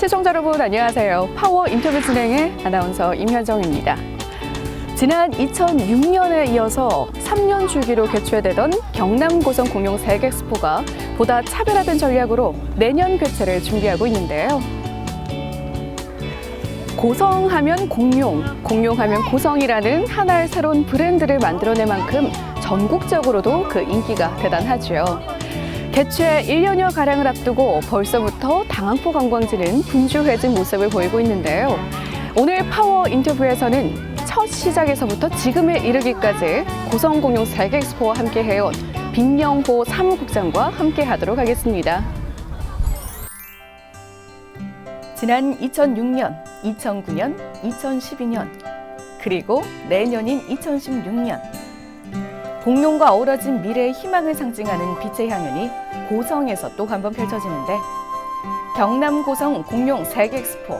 시청자 여러분 안녕하세요. 파워 인터뷰 진행의 아나운서 임현정입니다. 지난 2006년에 이어서 3년 주기로 개최되던 경남 고성 공룡 세계엑스포가 보다 차별화된 전략으로 내년 개최를 준비하고 있는데요. 고성하면 공룡, 공룡하면 고성이라는 하나의 새로운 브랜드를 만들어낼 만큼 전국적으로도 그 인기가 대단하죠. 개최 1년여 가량을 앞두고 벌써부터 당항포 관광지는 분주해진 모습을 보이고 있는데요. 오늘 파워 인터뷰에서는 첫 시작에서부터 지금에 이르기까지 고성공룡 세계엑스포와 함께 해온 빈영호 사무국장과 함께 하도록 하겠습니다. 지난 2006년, 2009년, 2012년, 그리고 내년인 2016년. 공룡과 어우러진 미래의 희망을 상징하는 빛의 향연이 고성에서 또 한 번 펼쳐지는데 경남 고성 공룡 세계 엑스포.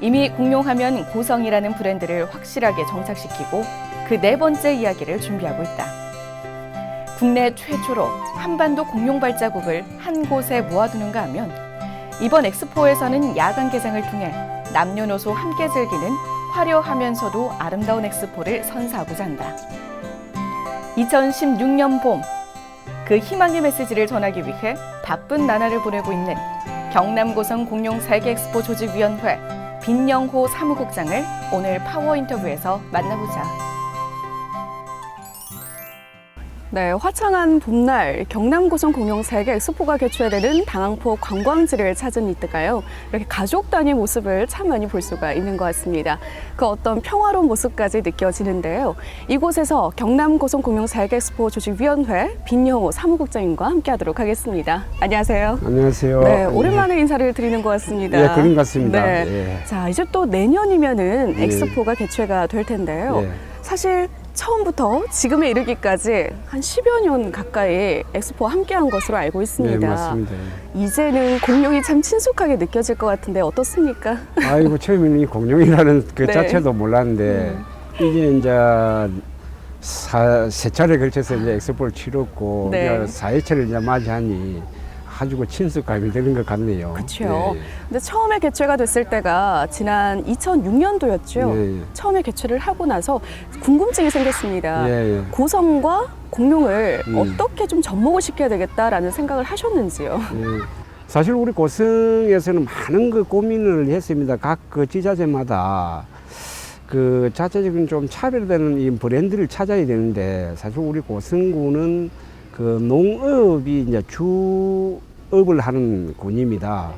이미 공룡하면 고성이라는 브랜드를 확실하게 정착시키고 그 네 번째 이야기를 준비하고 있다. 국내 최초로 한반도 공룡 발자국을 한 곳에 모아두는가 하면 이번 엑스포에서는 야간 개장을 통해 남녀노소 함께 즐기는 화려하면서도 아름다운 엑스포를 선사하고자 한다. 2016년 봄, 그 희망의 메시지를 전하기 위해 바쁜 나날을 보내고 있는 경남고성 공룡 세계 엑스포 조직위원회 빈영호 사무국장을 오늘 파워 인터뷰에서 만나보자. 네, 화창한 봄날 경남고성 공룡 세계 엑스포가 개최되는 당항포 관광지를 찾은 이때가요. 이렇게 가족 단위 모습을 참 많이 볼 수가 있는 것 같습니다. 그 어떤 평화로운 모습까지 느껴지는데요. 이곳에서 경남고성 공룡 세계 엑스포 조직위원회 빈영호 사무국장님과 함께하도록 하겠습니다. 안녕하세요. 안녕하세요. 네, 오랜만에 인사를 드리는 것 같습니다. 예, 그런 것 같습니다. 네. 예. 자, 이제 또 내년이면은 예. 엑스포가 개최가 될 텐데요. 예. 사실 처음부터 지금에 이르기까지 한 10여 년 가까이 엑스포와 함께한 것으로 알고 있습니다. 네, 맞습니다. 이제는 공룡이 참 친숙하게 느껴질 것 같은데 어떻습니까? 아이고 처음에는 이 공룡이라는 그 네. 자체도 몰랐는데 이게 이제 사, 세 차례 걸쳐서 이제 엑스포를 치렀고 네. 이제 사회차를 이제 맞이하니 아주 그 친숙감이 되는 것 같네요. 그렇죠. 예. 근데 처음에 개최가 됐을 때가 지난 2006년도였죠. 예, 예. 처음에 개최를 하고 나서 궁금증이 생겼습니다. 예, 예. 고성과 공룡을 음. 어떻게 좀 접목을 시켜야 되겠다라는 생각을 하셨는지요? 예. 사실 우리 고성에서는 많은 그 고민을 했습니다. 각 그 지자체마다 그 자체적인 좀 차별되는 이 브랜드를 찾아야 되는데 사실 우리 고성군은 그 농업이 이제 주 업을 하는 군입니다.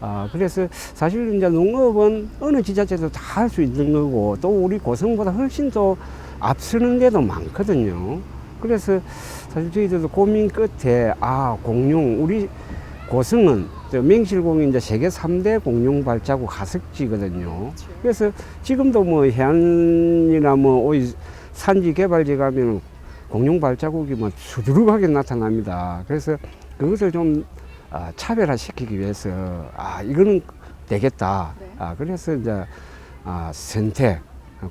아, 그래서 사실 이제 농업은 어느 지자체도 다 할 수 있는 거고 또 우리 고성보다 훨씬 더 앞서는 데도 많거든요. 그래서 사실 저희들도 고민 끝에 아, 공룡, 우리 고성은 저 맹실공이 이제 세계 삼대 공룡 발자국 가석지거든요. 그래서 지금도 뭐 해안이나 뭐 오이 산지 개발지 가면 공룡 발자국이 뭐 수두룩하게 나타납니다. 그래서 그것을 좀 아, 차별화시키기 위해서 아 이거는 되겠다. 네. 아 그래서 이제 아 선택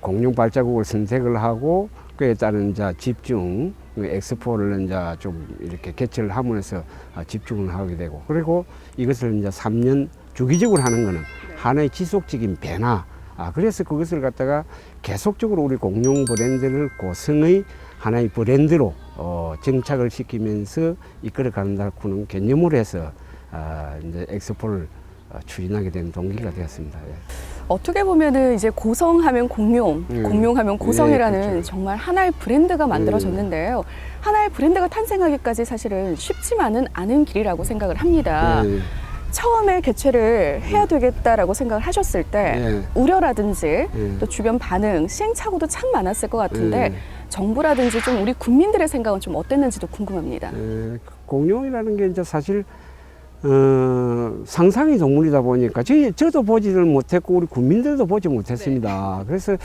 공룡 발자국을 선택을 하고 그에 따른 이제 집중 그 엑스포를 이제 좀 이렇게 개최를 하면서 아, 집중을 하게 되고 그리고 이것을 이제 3년 주기적으로 하는 거는 하나의 지속적인 변화 아 그래서 그것을 갖다가 계속적으로 우리 공룡 브랜드를 고성의 하나의 브랜드로 어, 정착을 시키면서 이끌어 간다고는 개념으로 해서 아, 이제 엑스포를 어, 추진하게 된 동기가 되었습니다. 예. 어떻게 보면은 이제 고성하면 공룡, 음. 공룡하면 고성이라는 예, 그렇죠. 정말 하나의 브랜드가 만들어졌는데요. 하나의 브랜드가 탄생하기까지 사실은 쉽지만은 않은 길이라고 생각을 합니다. 예, 처음에 개최를 해야 되겠다라고 생각을 하셨을 때 예. 우려라든지 예. 또 주변 반응, 시행착오도 참 많았을 것 같은데 예. 정부라든지 좀 우리 국민들의 생각은 좀 어땠는지도 궁금합니다. 예, 공룡이라는 게 이제 사실 어, 상상의 동물이다 보니까 저, 저도 보지를 못했고 우리 국민들도 보지 못했습니다. 그래서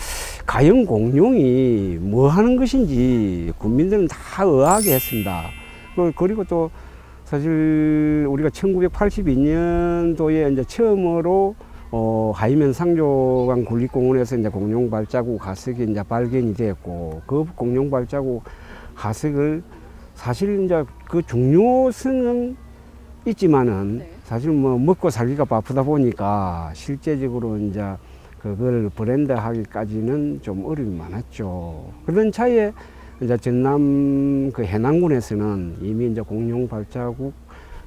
과연 공룡이 뭐 하는 것인지 국민들은 다 의아하게 했습니다. 그- 그리고 또 사실 우리가 1982년도에 이제 처음으로 어, 하이면 상조강 국립공원에서 이제 공룡 발자국 화석이 이제 발견이 되었고 그 공룡 발자국 화석을 사실 이제 그 중요성은 있지만은 네. 사실 뭐 먹고 살기가 바쁘다 보니까 실제적으로 이제 그걸 브랜드 하기까지는 좀 어려움이 많았죠. 그런 차이에 이제 전남 그 해남군에서는 이미 이제 공룡 발자국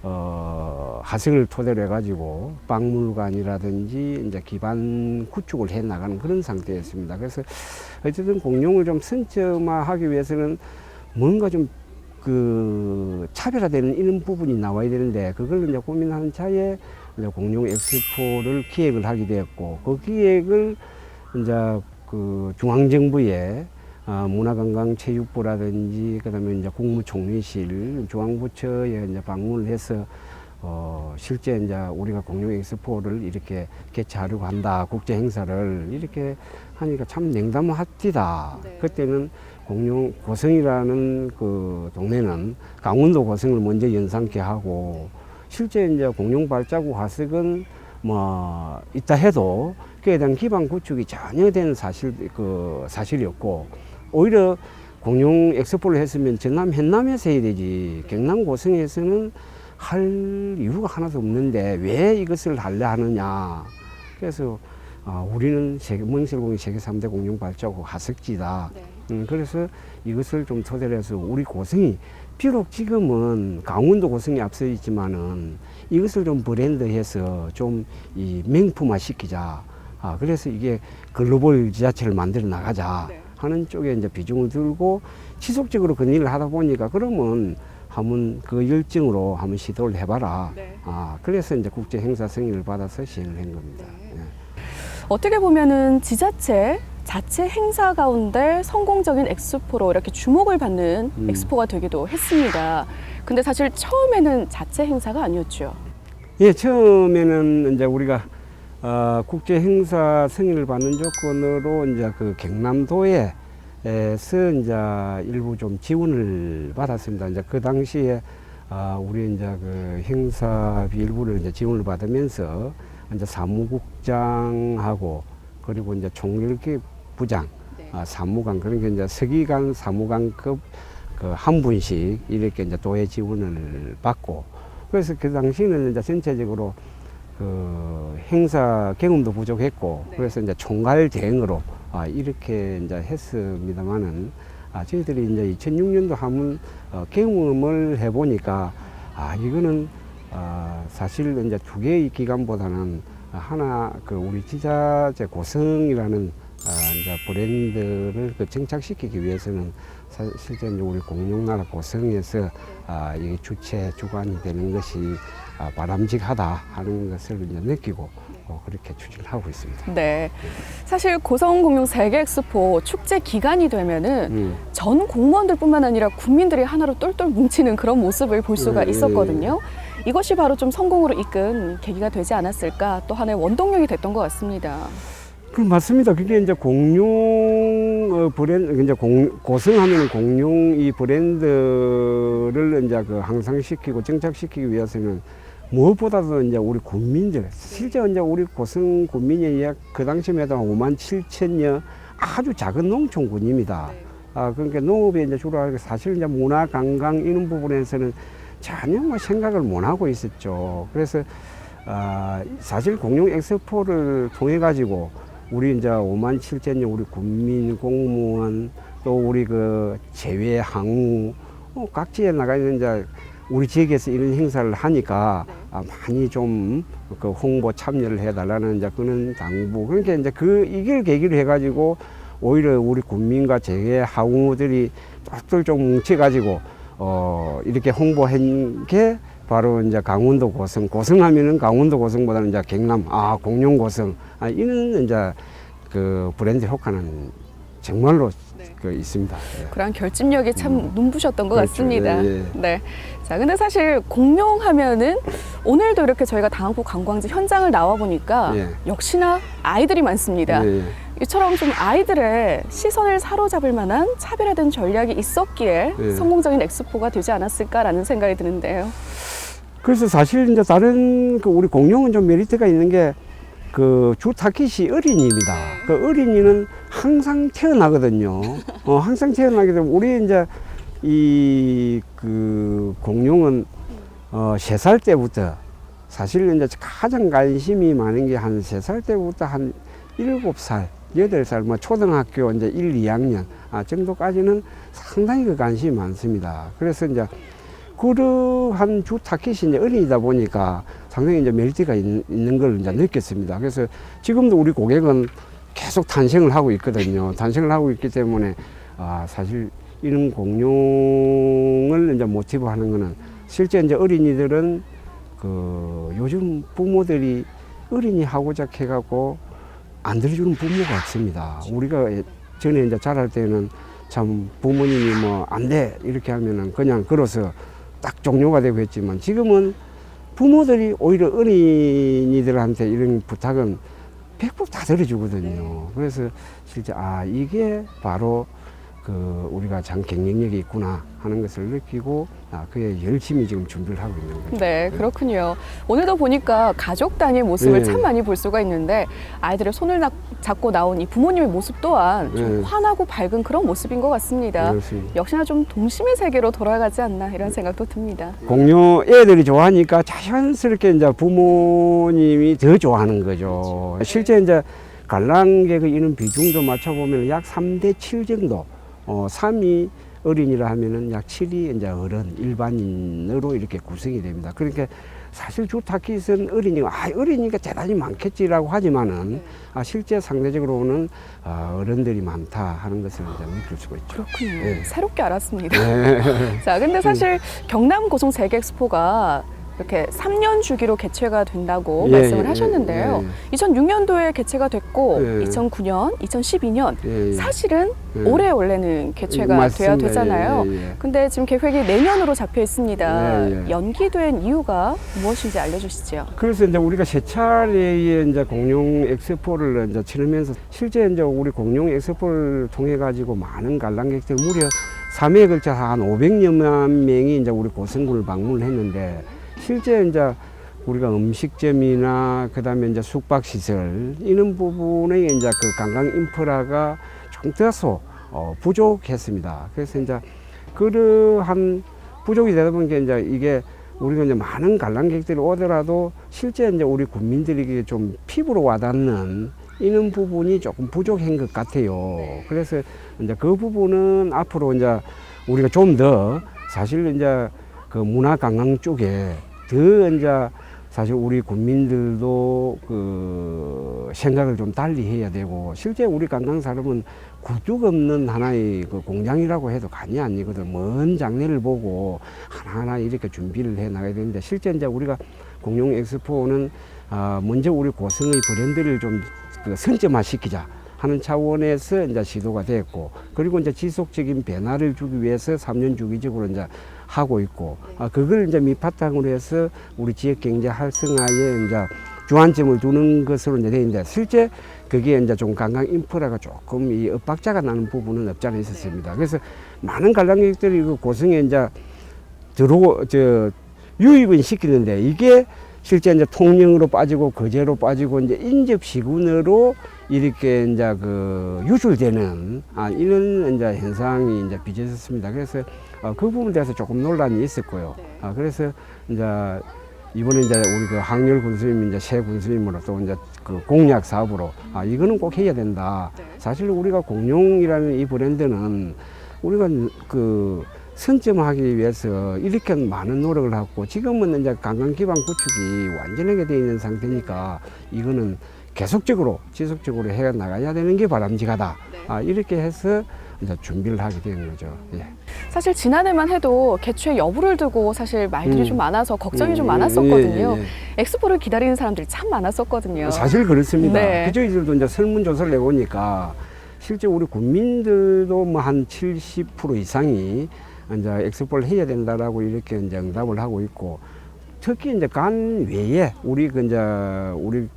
어, 하승을 토대로 해가지고 박물관이라든지 이제 기반 구축을 해 나가는 그런 상태였습니다. 그래서 어쨌든 공룡을 좀 선점화하기 위해서는 뭔가 좀 그 차별화되는 이런 부분이 나와야 되는데 그걸 이제 고민하는 차에 이제 공룡 엑스포를 기획을 하게 되었고 그 기획을 이제 그 중앙정부의 어, 문화관광 체육부라든지 그다음에 이제 국무총리실 중앙부처에 이제 방문을 해서 어, 실제 이제 우리가 공룡 엑스포를 이렇게 개최하려고 한다 국제 행사를 이렇게 하니까 참 냉담하디다. 네. 그때는 공룡 고성이라는 그 동네는 강원도 고성을 먼저 연상케 하고 실제 이제 공룡 발자국 화석은 뭐 있다 해도 그에 대한 기반 구축이 전혀 된 사실 그 사실이었고 오히려 공룡 엑스포를 했으면 전남 hen남에서 해야 되지 경남 고성에서는 할 이유가 하나도 없는데 왜 이것을 하려 하느냐 그래서 아, 우리는 세계 멍실공이 세계 삼대 공룡 발자국 화석지다 네. 음, 그래서 이것을 좀 토대로 해서 우리 고성이 비록 지금은 강원도 고성이 앞서 있지만은 이것을 좀 브랜드해서 좀 이 명품화 시키자. 아, 그래서 이게 글로벌 지자체를 만들어 나가자 네. 하는 쪽에 이제 비중을 들고 지속적으로 그 일을 하다 보니까 그러면 한번 그 열정으로 한번 시도를 해봐라. 네. 아, 그래서 이제 국제 행사 승인을 받아서 시행을 한 겁니다. 네. 예. 어떻게 보면은 지자체 자체 행사 가운데 성공적인 엑스포로 이렇게 주목을 받는 음. 엑스포가 되기도 했습니다. 근데 사실 처음에는 자체 행사가 아니었죠. 예, 처음에는 이제 우리가 어, 국제 행사 승인을 받는 조건으로 이제 그 경남도에 에서 이제 일부 좀 지원을 받았습니다. 이제 그 당시에 아, 우리 이제 그 행사비 일부를 이제 지원을 받으면서 이제 사무국장하고 그리고 이제 총일기 부장, 네. 아, 사무관 그런 게 이제 서기관 사무관급 그 한 분씩 이렇게 이제 도의 지원을 받고 그래서 그 당시에는 이제 전체적으로 그 행사 경험도 부족했고 네. 그래서 이제 총괄 대행으로 아, 이렇게 이제 했습니다만은 아, 저희들이 이제 2006년도 한번 어, 경험을 해보니까 아 이거는 아, 사실 이제 두 개의 기관보다는 하나 그 우리 지자체 고성이라는 아, 이제 브랜드를 그 정착시키기 위해서는 사- 실제 이제 우리 공룡나라 고성에서 아, 이게 주체 주관이 되는 것이 아, 바람직하다 하는 것을 이제 느끼고 어, 그렇게 추진을 하고 있습니다. 네. 사실 고성공룡 세계 엑스포 축제 기간이 되면은 음. 전 공무원들뿐만 아니라 국민들이 하나로 똘똘 뭉치는 그런 모습을 볼 수가 음, 있었거든요. 이것이 바로 좀 성공으로 이끈 계기가 되지 않았을까 또 하나의 원동력이 됐던 것 같습니다. 그 맞습니다. 그게 이제 공룡 어, 브랜드 이제 공, 고성하면 공룡 이 브랜드를 이제 그 향상시키고 정착시키기 위해서는 무엇보다도 이제 우리 국민들 실제 이제 우리 고성 군민이 약그 당시에만 해도 5만 7천여 아주 작은 농촌군입니다. 아 그러니까 농업에 이제 주로 하고 사실 이제 문화 관광 이런 부분에서는 전혀 뭐 생각을 못 하고 있었죠. 그래서 아 사실 공룡 엑스포를 통해 가지고 우리 이제 5만 7천여 우리 국민 공무원 또 우리 그 제외 항우 어, 각지에 나가 있는 이제 우리 지역에서 이런 행사를 하니까 아, 많이 좀 그 홍보 참여를 해달라는 이제 그런 당부 그러니까 이제 그 이걸 계기로 해가지고 오히려 우리 국민과 재계 항우들이 똘똘 좀 뭉쳐가지고 어 이렇게 홍보한 게 바로 이제 강원도 고성 고성하면은 강원도 고성보다는 이제 경남 아 공룡 고성 아 이런 이제 그 브랜드 효과는 정말로 네. 그 있습니다. 예. 그런 결집력이 참 음. 눈부셨던 것 그렇죠. 같습니다. 예, 예. 네. 자, 근데 사실 공룡하면은 오늘도 이렇게 저희가 당학고 관광지 현장을 나와 보니까 예. 역시나 아이들이 많습니다. 예, 예. 이처럼 좀 아이들의 시선을 사로잡을 만한 차별화된 전략이 있었기에 예. 성공적인 엑스포가 되지 않았을까라는 생각이 드는데요. 그래서 사실 이제 다른 그 우리 공룡은 좀 메리트가 있는 게 그 주 타깃이 어린이입니다. 그 어린이는 항상 태어나거든요. 어, 항상 태어나기 때문에 우리 이제 이 그 공룡은 어, 세살 때부터 사실 이제 가장 관심이 많은 게 한 세 살 때부터 한 일곱 살, 여덟 살, 뭐 초등학교 이제 일, 이학년 아, 정도까지는 상당히 그 관심이 많습니다. 그래서 이제 그러한 주 타켓이 이제 어린이다 보니까 상당히 이제 멜티가 있, 있는 걸 이제 느꼈습니다. 그래서 지금도 우리 고객은 계속 탄생을 하고 있거든요. 탄생을 하고 있기 때문에 아, 사실 이런 공룡을 이제 모티브 하는 거는 실제 이제 어린이들은 그 요즘 부모들이 어린이 하고자 해갖고 안 들어주는 부모가 없습니다. 우리가 예- 전에 이제 자랄 때는 참 부모님이 뭐 안 돼 이렇게 하면은 그냥 걸어서 딱 종료가 되고 했지만 지금은 부모들이 오히려 어린이들한테 이런 부탁은 100%다 들어주거든요. 그래서 실제 아 이게 바로 그 우리가 참 경쟁력이 있구나 하는 것을 느끼고 아 그에 열심히 지금 준비를 하고 있는 거죠. 네, 그렇군요. 오늘도 보니까 가족 단위의 모습을 네. 참 많이 볼 수가 있는데 아이들의 손을 나- 잡고 나온 이 부모님의 모습 또한 좀 네. 환하고 밝은 그런 모습인 것 같습니다. 그렇습니다. 역시나 좀 동심의 세계로 돌아가지 않나 이런 생각도 듭니다. 공룡 애들이 좋아하니까 자연스럽게 이제 부모님이 더 좋아하는 거죠. 실제 이제 관람객의 이런 비중도 맞춰보면 약 3대 7 정도, 어, 3이 어린이라 하면은 약 7이 이제 어른, 일반인으로 이렇게 구성이 됩니다. 그러니까 사실 주 타깃은 어린이가, 아, 어린이가 대단히 많겠지라고 하지만은, 아, 실제 상대적으로는 아, 어른들이 많다 하는 것을 이제 느낄 수가 있죠. 그렇군요. 네. 새롭게 알았습니다. 네. 자, 근데 사실 경남 고성 세계 엑스포가 이렇게 3년 주기로 개최가 된다고 예, 말씀을 예, 하셨는데요. 예, 2006년도에 개최가 됐고 예. 2009년, 2012년 예, 예. 사실은 예. 올해 원래는 개최가 맞습니다. 돼야 되잖아요. 예, 예, 예. 근데 지금 계획이 내년으로 잡혀 있습니다. 예, 예. 연기된 이유가 무엇인지 알려주시죠. 그래서 이제 우리가 세 차례의 이제 공룡 엑스포를 이제 치르면서 실제 이제 우리 공룡 엑스포를 통해 가지고 많은 관람객들 무려 3회에 걸쳐 한 500여만 명이 이제 우리 고성군을 방문을 했는데 실제 이제 우리가 음식점이나 그다음에 이제 숙박 시설 이런 부분에 이제 그 관광 인프라가 좀 다소 어, 부족했습니다. 그래서 이제 그러한 부족이 되다 보니까 이제 이게 우리가 이제 많은 관람객들이 오더라도 실제 이제 우리 국민들에게 좀 피부로 와닿는 이런 부분이 조금 부족한 것 같아요. 그래서 이제 그 부분은 앞으로 이제 우리가 좀 더 사실 이제 그 문화 관광 쪽에 더 이제 사실 우리 국민들도 그 생각을 좀 달리 해야 되고 실제 우리 관광 사람은 굴뚝 없는 하나의 그 공장이라고 해도 간이 아니거든. 먼 장래를 보고 하나하나 이렇게 준비를 해 나가야 되는데 실제 이제 우리가 공룡 엑스포는 아 먼저 우리 고성의 브랜드를 좀 그 선점화 시키자 하는 차원에서 이제 시도가 됐고 그리고 이제 지속적인 변화를 주기 위해서 3년 주기적으로 이제 하고 있고 아 그걸 이제 밑바탕으로 해서 우리 지역 경제 활성화에 이제 주안점을 두는 것으로 이제 되는데 실제 그게 이제 좀 관광 인프라가 조금 이 엇박자가 나는 부분은 없지 않아 있었습니다. 그래서 많은 관광객들이 그 고성에 이제 들어오 저 유입은 시키는데 이게 실제 이제 통영으로 빠지고 거제로 빠지고 이제 인접 시군으로 이렇게 이제 그 유출되는 아 이런 이제 현상이 이제 빚어졌습니다. 그래서 어, 그 부분에 대해서 조금 논란이 있었고요. 아 그래서 이제 이번에 이제 우리 그 항렬 군수님 이제 새 군수님으로 또 이제 그 공약 사업으로 아 이거는 꼭 해야 된다. 사실 우리가 공룡이라는 이 브랜드는 우리가 그 선점하기 위해서 이렇게 많은 노력을 하고 지금은 이제 관광 기반 구축이 완전하게 되어 있는 상태니까 이거는 계속적으로 지속적으로 해 나가야 되는 게 바람직하다. 아 이렇게 해서 이제 준비를 하게 된 거죠. 예. 사실 지난해만 해도 개최 여부를 두고 사실 말들이 음. 좀 많아서 걱정이 좀 음, 많았었거든요. 예, 예, 엑스포를 기다리는 사람들이 참 많았었거든요. 예. 사실 그렇습니다. 네. 그 저희들도 이제 설문조사를 내보니까 실제 우리 국민들도 뭐 한 70% 이상이 이제 엑스포를 해야 된다라고 이렇게 이제 응답을 하고 있고 특히 이제 간 외에 우리 그 이제 우리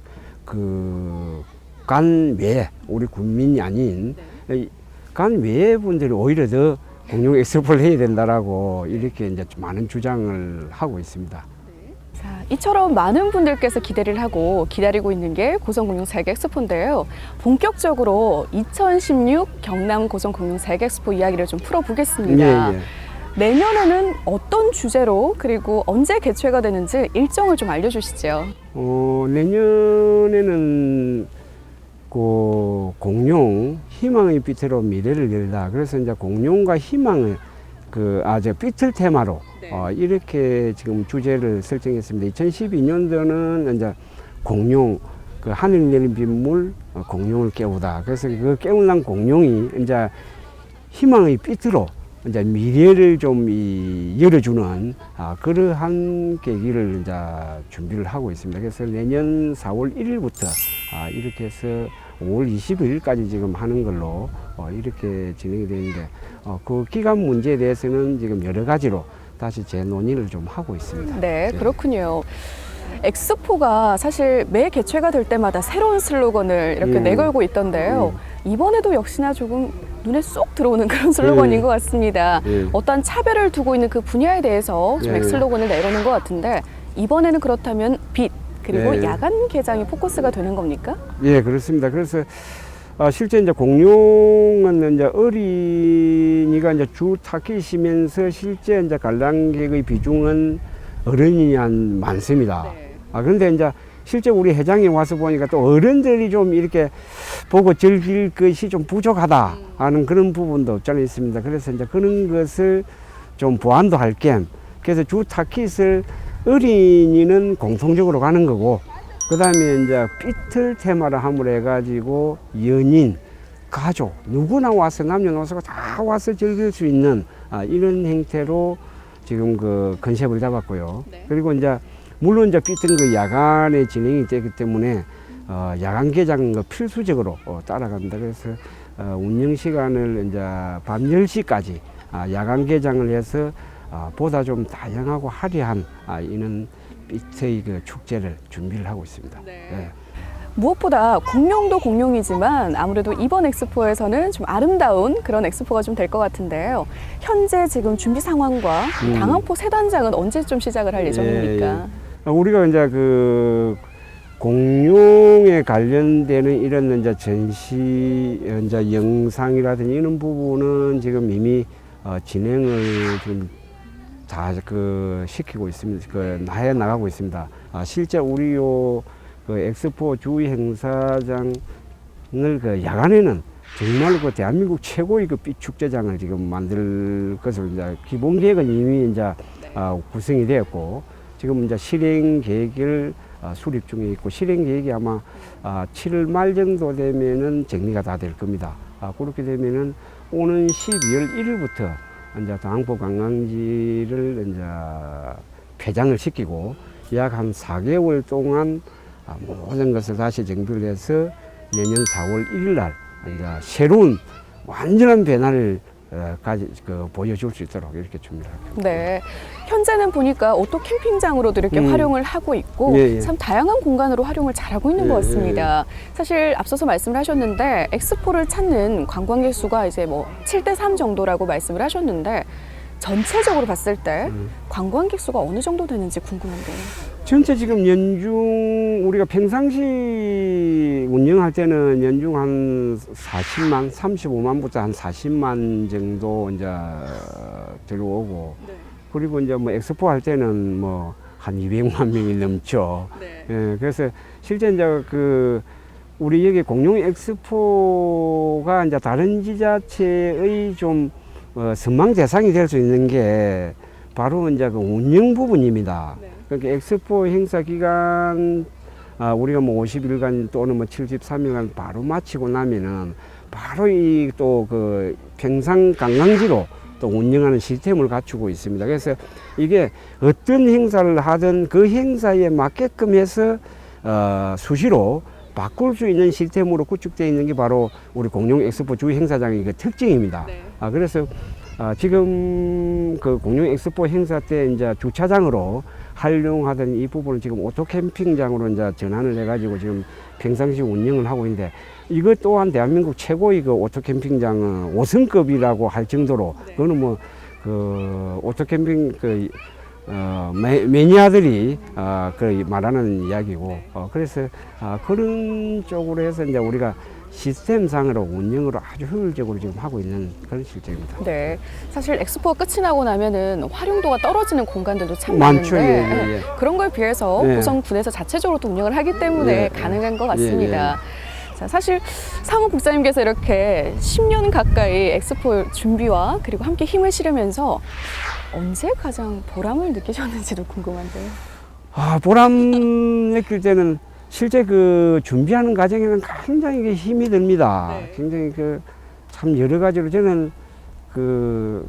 그간 외에 우리 국민이 아닌 이간 외의 분들이 오히려 더 공룡 엑스포를 해야 된다라고 이렇게 이제 많은 주장을 하고 있습니다. 자, 이처럼 많은 분들께서 기대를 하고 기다리고 있는 게 고성공룡 세계 엑스포인데요. 본격적으로 2016 경남 고성공룡 세계 엑스포 이야기를 좀 풀어보겠습니다. 예, 예. 내년에는 어떤 주제로 그리고 언제 개최가 되는지 일정을 좀 알려주시죠. 어, 내년에는 그 공룡 희망의 빛으로 미래를 열다. 그래서 이제 공룡과 희망을 그 아저 빛을 테마로 네. 어, 이렇게 지금 주제를 설정했습니다. 2012년도는 이제 공룡 그 하늘 내린 빗물 어, 공룡을 깨우다. 그래서 그 깨우난 공룡이 이제 희망의 빛으로 이제 미래를 좀 이, 열어주는 아, 그러한 계기를 이제 준비를 하고 있습니다. 그래서 내년 4월 1일부터 아, 이렇게 해서 5월 21일까지 지금 하는 걸로 어, 이렇게 진행이 되는데 어, 그 기간 문제에 대해서는 지금 여러 가지로 다시 재논의를 좀 하고 있습니다. 네, 그렇군요. 엑스포가 사실 매 개최가 될 때마다 새로운 슬로건을 이렇게 음. 내걸고 있던데요. 이번에도 역시나 조금 눈에 쏙 들어오는 그런 슬로건인 음. 것 같습니다. 예. 어떤 차별을 두고 있는 그 분야에 대해서 좀 예. 엑슬로건을 내놓는 것 같은데 이번에는 그렇다면 빛 그리고 예. 야간 개장이 포커스가 되는 겁니까? 예, 그렇습니다. 그래서 아, 실제 이제 공룡은 이제 어린이가 이제 주 타깃이면서 실제 이제 관람객의 비중은 어른이 한 많습니다. 아, 그런데 이제 실제 우리 회장에 와서 보니까 또 어른들이 좀 이렇게 보고 즐길 것이 좀 부족하다 하는 그런 부분도 없잖아 있습니다. 그래서 이제 그런 것을 좀 보완도 할 겸, 그래서 주 타깃을 어린이는 공통적으로 가는 거고, 그 다음에 이제 삐틀 테마를 함으로 해가지고 연인, 가족, 누구나 와서 남녀노소가 다 와서 즐길 수 있는 아, 이런 행태로 지금 그 컨셉을 잡았고요. 네. 그리고 이제 물론 이제 삐튼 그 야간에 진행이 되기 때문에 어, 야간 개장 그 필수적으로 어, 따라간다. 그래서 어, 운영 시간을 이제 밤 10시까지 아, 야간 개장을 해서 아, 보다 좀 다양하고 화려한 아, 이런 삐트의 그 축제를 준비를 하고 있습니다. 예. 무엇보다 공룡도 공룡이지만 아무래도 이번 엑스포에서는 좀 아름다운 그런 엑스포가 좀 될 것 같은데요. 현재 지금 준비 상황과 음. 당한포 세 단장은 언제쯤 시작을 할 예정입니까? 어, 우리가 이제 그 공룡에 관련되는 이런 이제 전시, 어, 이제 영상이라든지 이런 부분은 지금 이미 어, 진행을 지금 다그 시키고 있습니다. 그 나해 나가고 있습니다. 아, 실제 우리 요그 엑스포 주의 행사장을 그 야간에는 정말 그 대한민국 최고의 그 빛축제장을 지금 만들 것을 이제 기본 계획은 이미 이제 아, 구성이 되었고 지금 이제 실행 계획을 아, 수립 중에 있고 실행 계획이 아마 아, 7월 말 정도 되면은 정리가 다 될 겁니다. 아, 그렇게 되면은 오는 12월 1일부터 이제 당포 관광지를 이제 폐장을 시키고 약 한 4개월 동안 아, 모든 것을 다시 정비를 해서 내년 4월 1일 날 이제 새로운 완전한 변화를 어, 가지, 그, 보여줄 수 있도록 이렇게 준비를 합니다. 네. 현재는 보니까 오토 캠핑장으로도 이렇게 음. 활용을 하고 있고 예, 예. 참 다양한 공간으로 활용을 잘하고 있는 예, 것 같습니다. 사실 앞서서 말씀을 하셨는데 엑스포를 찾는 관광객 수가 이제 뭐 7대 3 정도라고 말씀을 하셨는데 전체적으로 봤을 때 음. 관광객 수가 어느 정도 되는지 궁금한데요. 전체 지금 연중 우리가 평상시 운영할 때는 연중 한 40만, 35만부터 한 40만 정도 이제 들어오고 그리고 이제 뭐 엑스포 할 때는 뭐 한 200만 명이 넘죠. 예, 그래서 실제 이제 그 우리 여기 공룡 엑스포가 이제 다른 지자체의 좀 어, 선망 대상이 될 수 있는 게 바로 이제 그 운영 부분입니다. 그러니까 엑스포 행사 기간 아, 우리가 뭐 50일간 또는 뭐 73일간 바로 마치고 나면은 바로 이 또 그 평상 관광지로 또 운영하는 시스템을 갖추고 있습니다. 그래서 이게 어떤 행사를 하든 그 행사에 맞게끔 해서 어, 수시로 바꿀 수 있는 시스템으로 구축되어 있는 게 바로 우리 공룡 엑스포 주 행사장의 그 특징입니다. 아, 그래서 아, 지금 그 공룡 엑스포 행사 때 이제 주차장으로 활용하던 이 부분을 지금 오토 캠핑장으로 이제 전환을 해가지고 지금 평상시 운영을 하고 있는데 이것 또한 대한민국 최고의 그 오토 캠핑장 5성급이라고 할 정도로 그거는 뭐 그 오토 캠핑 그 어, 매, 매니아들이 어, 그 말하는 이야기고 어, 그래서 아, 그런 쪽으로 해서 이제 우리가 시스템상으로 운영으로 아주 효율적으로 지금 하고 있는 그런 실정입니다. 네. 사실 엑스포가 끝이 나고 나면은 활용도가 떨어지는 공간들도 참 많죠. 예, 많은데 예, 예. 그런 거에 비해서 네. 고성군에서 자체적으로 또 운영을 하기 때문에 예, 예. 가능한 것 같습니다. 자, 사실 사무국장님께서 이렇게 10년 가까이 엑스포 준비와 그리고 함께 힘을 실으면서 언제 가장 보람을 느끼셨는지도 궁금한데요. 아, 보람 느낄 때는 실제 그 준비하는 과정에는 굉장히 그 힘이 듭니다. 네. 굉장히 그 참 여러 가지로 저는 그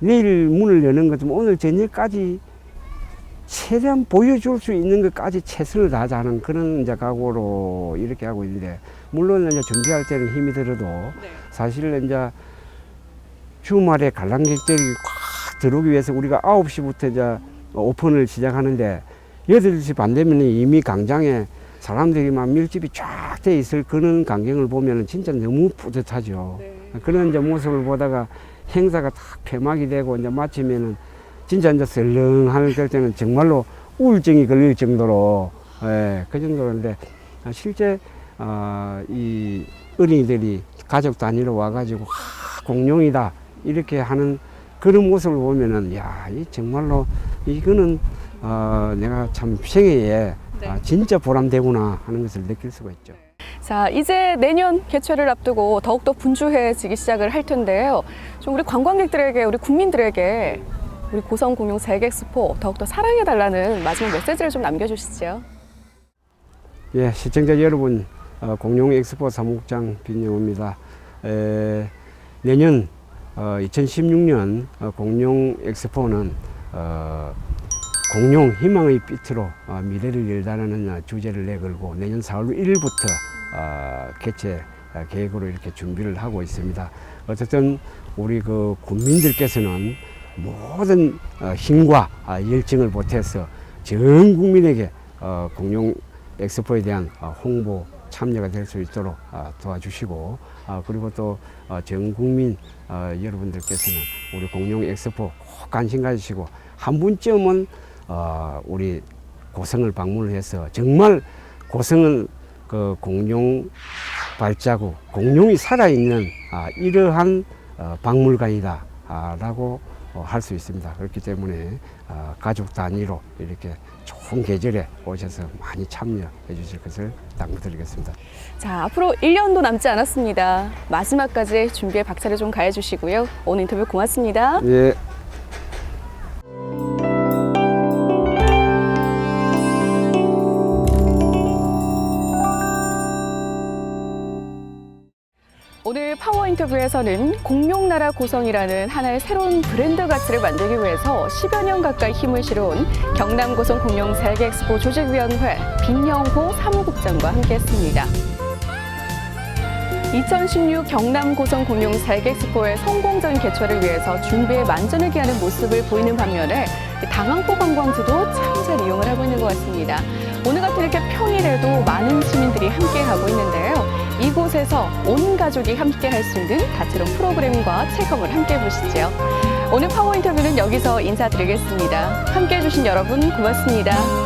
내일 문을 여는 것좀 오늘 저녁까지 최대한 보여줄 수 있는 것까지 최선을 다하자는 그런 이제 각오로 이렇게 하고 있는데 물론 이제 준비할 때는 힘이 들어도 사실 이제 주말에 관람객들이 확 들어오기 위해서 우리가 9시부터 이제 오픈을 시작하는데 8시 반 되면 이미 광장에 사람들이 막 밀집이 쫙 돼 있을 그런 광경을 보면 진짜 너무 뿌듯하죠. 그런 이제 모습을 보다가 행사가 딱 폐막이 되고 이제 마치면은 진짜 이제 설렁할 때는 정말로 우울증이 걸릴 정도로 예, 그 정도인데 실제 어, 이 어린이들이 가족 단위로 와가지고 하, 공룡이다 이렇게 하는 그런 모습을 보면은 야, 이 정말로 이거는 어, 내가 참 생애에 네. 아, 진짜 보람되구나 하는 것을 느낄 수가 있죠. 자, 이제 내년 개최를 앞두고 더욱더 분주해지기 시작을 할 텐데요. 좀 우리 관광객들에게, 우리 국민들에게 우리 고성 공룡 세계 엑스포 더욱더 사랑해달라는 마지막 메시지를 좀 남겨주시죠. 예, 시청자 여러분, 어, 공룡 엑스포 사무국장 빈영호입니다. 에, 내년 어, 2016년 어, 공룡 엑스포는 어, 공룡 희망의 빛으로 어, 미래를 열다라는 어, 주제를 내걸고 내년 4월 1일부터 어, 개최 어, 계획으로 이렇게 준비를 하고 있습니다. 어쨌든 우리 그 국민들께서는 모든 어, 힘과 아, 열정을 보태서 전 국민에게 어, 공룡 엑스포에 대한 어, 홍보 참여가 될 수 있도록 어, 도와주시고 어, 그리고 또 어, 전 국민 어, 여러분들께서는 우리 공룡 엑스포 꼭 관심 가지시고 한 번쯤은 어, 우리 고성을 방문을 해서 정말 고성은 그 공룡 발자국, 공룡이 살아있는 아, 이러한 어, 박물관이다라고 어, 할수 있습니다. 그렇기 때문에 어, 가족 단위로 이렇게 좋은 계절에 오셔서 많이 참여해 주실 것을 당부드리겠습니다. 자, 앞으로 1년도 남지 않았습니다. 마지막까지 준비에 박차를 좀 가해 주시고요. 오늘 인터뷰 고맙습니다. 예. 오늘 파워 인터뷰에서는 공룡나라 고성이라는 하나의 새로운 브랜드 가치를 만들기 위해서 10여 년 가까이 힘을 실어온 경남 고성 공룡 세계 엑스포 조직위원회 빈영호 사무국장과 함께했습니다. 2016 경남 고성 공룡 세계 엑스포의 성공적인 개최를 위해서 준비에 만전을 기하는 모습을 보이는 반면에 당항포 관광지도 참 잘 이용을 하고 있는 것 같습니다. 오늘 같은 이렇게 평일에도 많은 시민들이 함께하고 있는데요. 이곳에서 온 가족이 함께 할 수 있는 다채로운 프로그램과 체험을 함께 보시죠. 오늘 파워 인터뷰는 여기서 인사드리겠습니다. 함께 해주신 여러분 고맙습니다.